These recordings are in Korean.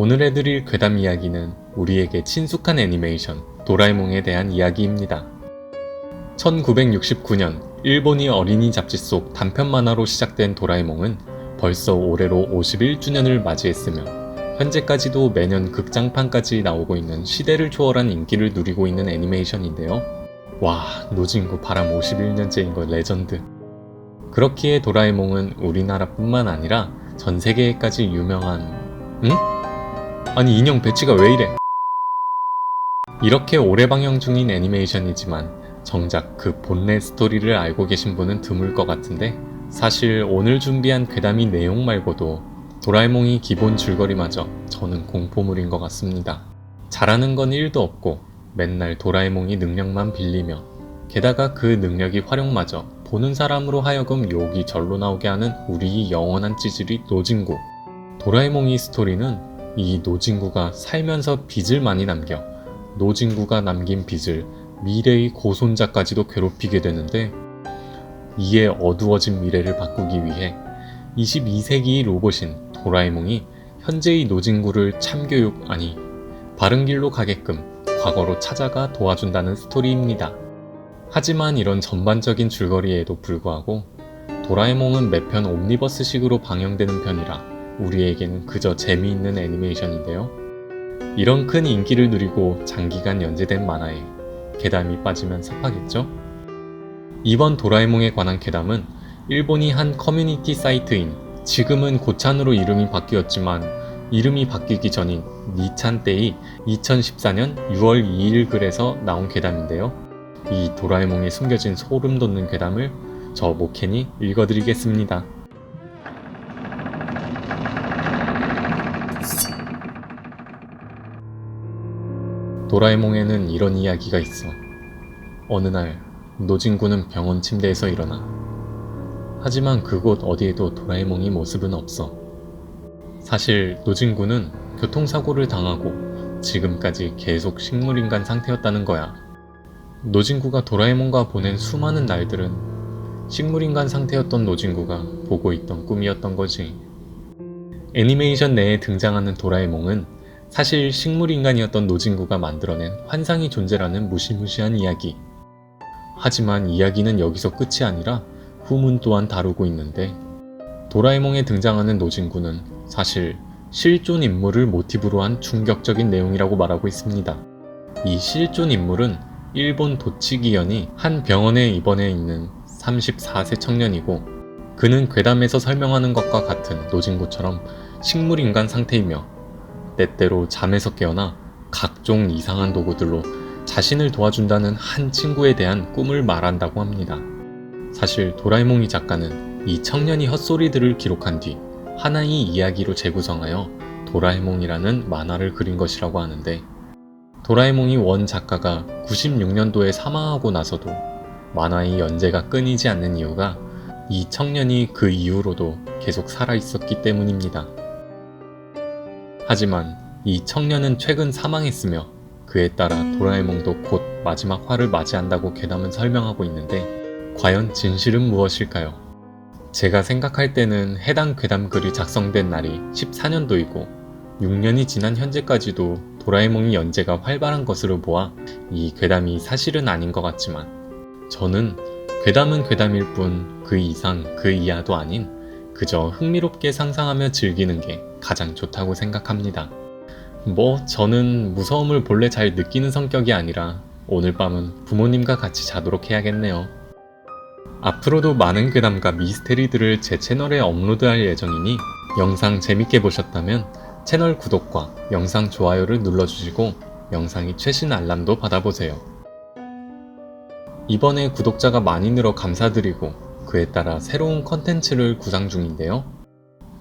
오늘 해드릴 괴담 이야기는 우리에게 친숙한 애니메이션 도라에몽에 대한 이야기입니다. 1969년 일본이 어린이 잡지 속 단편 만화로 시작된 도라에몽은 벌써 올해로 51주년을 맞이했으며 현재까지도 매년 극장판까지 나오고 있는 시대를 초월한 인기를 누리고 있는 애니메이션인데요. 와, 노진구 바람 51년째인 거 레전드. 그렇기에 도라에몽은 우리나라뿐만 아니라 전 세계에까지 유명한 응? 아니 인형 배치가 왜 이래? 이렇게 오래 방영 중인 애니메이션이지만 정작 그 본래 스토리를 알고 계신 분은 드물 것 같은데 사실 오늘 준비한 괴담이 내용 말고도 도라에몽이 기본 줄거리마저 저는 공포물인 것 같습니다. 잘하는 건 1도 없고 맨날 도라에몽이 능력만 빌리며 게다가 그 능력이 활용마저 보는 사람으로 하여금 욕이 절로 나오게 하는 우리 영원한 찌질이 노진구. 도라에몽이 스토리는 이 노진구가 살면서 빚을 많이 남겨 노진구가 남긴 빚을 미래의 고손자까지도 괴롭히게 되는데 이에 어두워진 미래를 바꾸기 위해 22세기의 로봇인 도라에몽이 현재의 노진구를 참교육 아니 바른 길로 가게끔 과거로 찾아가 도와준다는 스토리입니다. 하지만 이런 전반적인 줄거리에도 불구하고 도라에몽은 매편 옴니버스식으로 방영되는 편이라 우리에게는 그저 재미있는 애니메이션인데요. 이런 큰 인기를 누리고 장기간 연재된 만화에 괴담이 빠지면 섭하겠죠? 이번 도라에몽에 관한 괴담은 일본이 한 커뮤니티 사이트인 지금은 고찬으로 이름이 바뀌었지만 이름이 바뀌기 전인 니찬 때의 2014년 6월 2일 글에서 나온 괴담인데요. 이 도라에몽에 숨겨진 소름 돋는 괴담을 저 모켄이 읽어드리겠습니다. 도라에몽에는 이런 이야기가 있어. 어느 날 노진구는 병원 침대에서 일어나. 하지만 그곳 어디에도 도라에몽이 모습은 없어. 사실 노진구는 교통사고를 당하고 지금까지 계속 식물인간 상태였다는 거야. 노진구가 도라에몽과 보낸 수많은 날들은 식물인간 상태였던 노진구가 보고 있던 꿈이었던 거지. 애니메이션 내에 등장하는 도라에몽은 사실 식물인간이었던 노진구가 만들어낸 환상의 존재라는 무시무시한 이야기. 하지만 이야기는 여기서 끝이 아니라 후문 또한 다루고 있는데 도라에몽에 등장하는 노진구는 사실 실존 인물을 모티브로 한 충격적인 내용이라고 말하고 있습니다. 이 실존 인물은 일본 도치기현이 한 병원에 입원해 있는 34세 청년이고 그는 괴담에서 설명하는 것과 같은 노진구처럼 식물인간 상태이며 때때로 잠에서 깨어나 각종 이상한 도구들로 자신을 도와준다는 한 친구에 대한 꿈을 말한다고 합니다. 사실 도라에몽이 작가는 이 청년이 헛소리들을 기록한 뒤 하나의 이야기로 재구성하여 도라에몽이라는 만화를 그린 것이라고 하는데 도라에몽이 원 작가가 96년도에 사망하고 나서도 만화의 연재가 끊이지 않는 이유가 이 청년이 그 이후로도 계속 살아 있었기 때문입니다. 하지만 이 청년은 최근 사망했으며 그에 따라 도라에몽도 곧 마지막 화를 맞이한다고 괴담은 설명하고 있는데 과연 진실은 무엇일까요? 제가 생각할 때는 해당 괴담 글이 작성된 날이 14년도이고 6년이 지난 현재까지도 도라에몽이 연재가 활발한 것으로 보아 이 괴담이 사실은 아닌 것 같지만 저는 괴담은 괴담일 뿐 그 이상 그 이하도 아닌 그저 흥미롭게 상상하며 즐기는 게 가장 좋다고 생각합니다. 뭐 저는 무서움을 본래 잘 느끼는 성격이 아니라 오늘 밤은 부모님과 같이 자도록 해야겠네요. 앞으로도 많은 괴담과 미스테리들을 제 채널에 업로드할 예정이니 영상 재밌게 보셨다면 채널 구독과 영상 좋아요를 눌러주시고 영상이 최신 알람도 받아보세요. 이번에 구독자가 많이 늘어 감사드리고 그에 따라 새로운 컨텐츠를 구상 중인데요.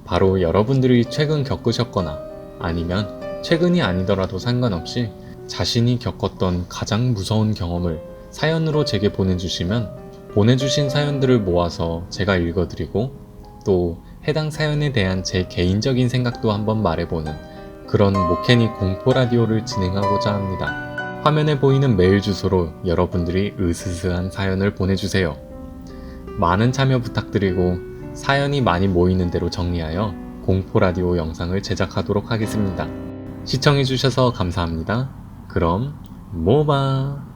바로 여러분들이 최근 겪으셨거나 아니면 최근이 아니더라도 상관없이 자신이 겪었던 가장 무서운 경험을 사연으로 제게 보내주시면 보내주신 사연들을 모아서 제가 읽어드리고 또 해당 사연에 대한 제 개인적인 생각도 한번 말해보는 그런 모케니 공포 라디오를 진행하고자 합니다. 화면에 보이는 메일 주소로 여러분들이 으스스한 사연을 보내주세요. 많은 참여 부탁드리고 사연이 많이 모이는 대로 정리하여 공포 라디오 영상을 제작하도록 하겠습니다. 시청해주셔서 감사합니다. 그럼 모바.